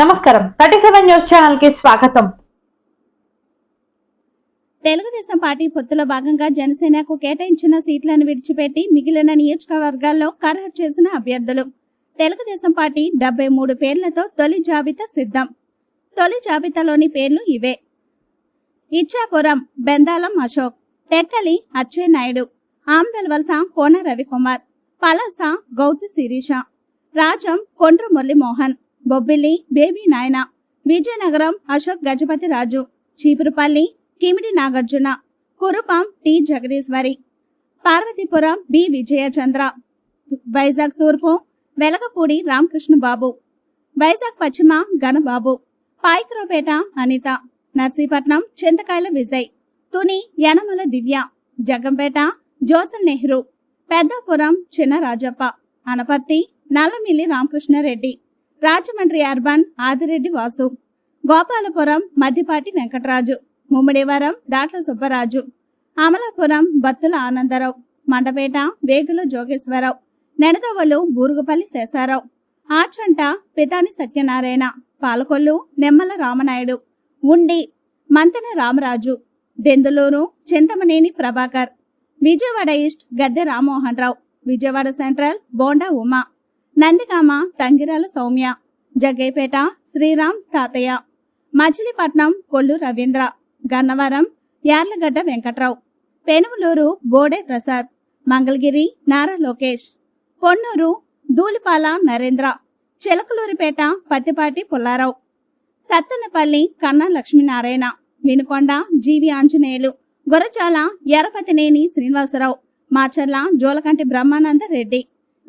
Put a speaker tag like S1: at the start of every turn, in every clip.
S1: నమస్కారం. Thirty seven news ఛానల్కి స్వాగతం.
S2: తెలుగుదేశం పార్టీ పొత్తులో భాగంగా జనసేనకు కేటాయించిన సీట్లను విడిచిపెట్టి మిగిలిన నియోజకవర్గాల్లో ఖరారు చేసిన అభ్యర్థులు. తెలుగుదేశం పార్టీ డెబ్బై మూడు పేర్లతో తొలి జాబితా సిద్ధం. తొలి జాబితాలోని పేర్లు ఇవే. ఇచ్చాపురం బెందాలం అశోక్ టెక్కలి అచ్చెన్నాయుడు ఆమ్దల్వలస కోన రవికుమార్ పలాస గౌతి శిరీష రాజం కొండ్రు మురళీమోహన్ బొబ్బిలి బేబీ నాయన విజయనగరం అశోక్ గజపతి రాజు చీపురుపల్లి కిమిడి నాగార్జున కురుపాం టి జగదీశ్వరి పార్వతీపురం బి విజయచంద్ర వైజాగ్ తూర్పు వెలగపూడి రామకృష్ణ బాబు వైజాగ్ పశ్చిమ గణబాబు పాయికరావుపేట అనిత నర్సీపట్నం చింతకాయల విజయ్ తుని యనమల దివ్య Jaggampeta Jyothula Nehru Peddapuram Chinna Rajappa Anaparthi Nallamilli Ramakrishnareddy. Rajahmundry urban Adireddy Vasu. Gopalapuram Maddipati Venkataraju. Mummidivaram Datla Subbaraju. Amalapuram Battula Anandarao. Mandapeta Vegulla Jogeswararao. Nidadavolu Burugupalli Sesharao. Achanta Pitani Satyanarayana. Palakollu Nimmala Ramanaidu. Undi Mantena Ramaraju. Denduluru Chintamaneni Prabhakar. Vijayawada east Gadde Rammohan Rao. Vijayawada central Bonda Uma. Nandigama Tangirala Sowmya Jaggayyapeta Sriram Tatayya Machilipatnam Kollu Ravindra Gannavaram Yarlagadda Venkatrao Penuguluru Bode Prasad Mangalagiri Nara Lokesh Ponnuru Dhulipala Narendra Chilakaluripet Pattipati Pullarao Sattenapalli కన్నా లక్ష్మీనారాయణ వినుకొండ జీవి ఆంజనేయులు గొరచాల ఎర్రపతినేని శ్రీనివాసరావు మాచర్ల జోలకంటి బ్రహ్మానంద రెడ్డి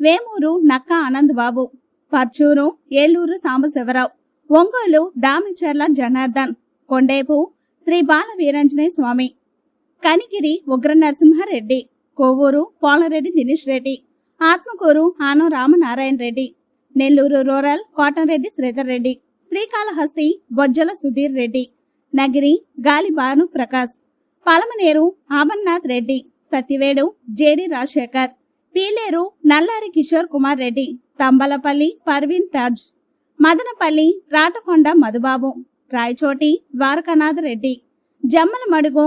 S2: వేమూరు నక్క ఆనంద్ బాబు పర్చూరు ఏలూరు సాంబశివరావు ఒంగోలు దామిచర్ల జనార్దన్ కొండేపు శ్రీ బాల Veeranjaneya Swamy Kanigiri Ugra Narasimhareddy Kovur Polamreddy Dinesh Reddy Atmakur Anam Ramanarayana Reddy Nellore rural Kotamreddy Sridhar Reddy Srikalahasti Bojjala Sudheer Reddy Nagari Gali Bhanu Prakash Palamaner Amarnath Reddy Satyavedu JD Rajasekhar Piler Nallari Kishore Kumar Reddy Thamballapalle Parveen Taj Madanapalle Ratakonda Madhubabu Rayachoti Dwarakanath Reddy Jammalamadugu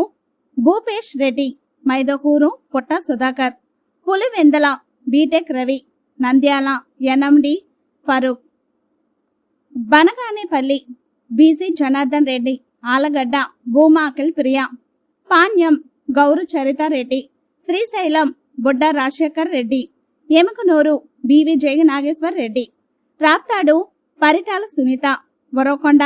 S2: Bhupesh Reddy Mydukur Putta Sudhakar Pulivendula BTech Ravi Nandyal NMD Farooq Banaganapalle BC Janardhan Reddy Allagadda Bhumakal Priya Panyam Gouru Charitareddy Srisailam Budda Rajasekhar Reddy. Yemmiganur BV Jayanageswar Reddy. Raptadu Paritala Sunitha. Uravakonda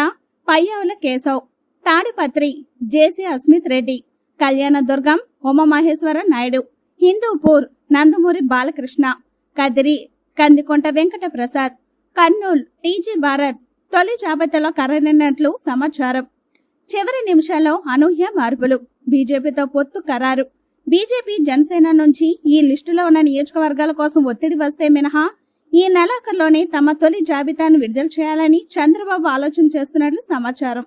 S2: Payyavula Keshav. Tadipatri JC Asmith Reddy. Kalyandurg Umamaheswara Naidu. Hindupur Nandamuri Balakrishna. Kadiri Kandikunta Venkata Prasad. Kurnool TG Bharath తొలి జాబితాలో ఖరారైనట్లు సమాచారం. చివరి నిమిషాల్లో అనూహ్య మార్పులు. బీజేపీతో పొత్తు ఖరారు. BJP Janasena నుంచి ఈ లిస్టులో ఉన్న నియోజకవర్గాల కోసం ఒత్తిడి వస్తే మినహా ఈ నెలాఖరులోనే తమ తొలి జాబితాను విడుదల చేయాలని చంద్రబాబు ఆలోచన చేస్తున్నట్లు సమాచారం.